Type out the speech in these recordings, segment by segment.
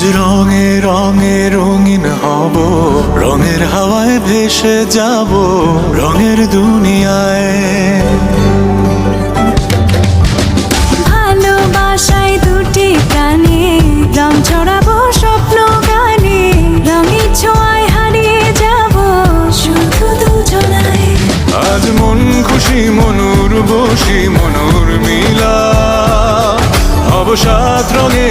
আজ রঙে রঙে রঙিন হব। রঙের হাওয়ায় ভেসে যাব রঙের দুনিয়ায়। ভালোবাসায় দুটি কানে রং ছড়াবো স্বপ্ন গানে। রঙের ছোঁয়ায় হারিয়ে যাব শুধু আজ মন খুশি মনুর মনুর মিলা। অবসাদ রঙে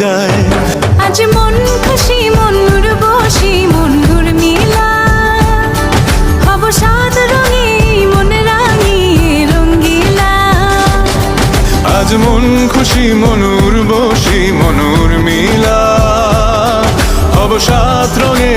যায়। আজ মন খুশি মনুর বসি মনুর মিলা। হব সাত রঙে মন রঙ্গিলা। আজ মন খুশি মনুর বসি মনুর মিলা। অবসাদ রঙে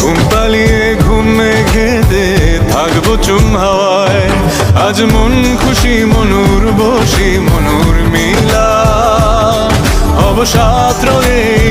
ঘুম পালিয়ে ঘুম মেঘে দে থাকব চুম হাওয়ায়। আজ মন খুশি, মনুর বসি, মনুর মিলা। অবসাদ রে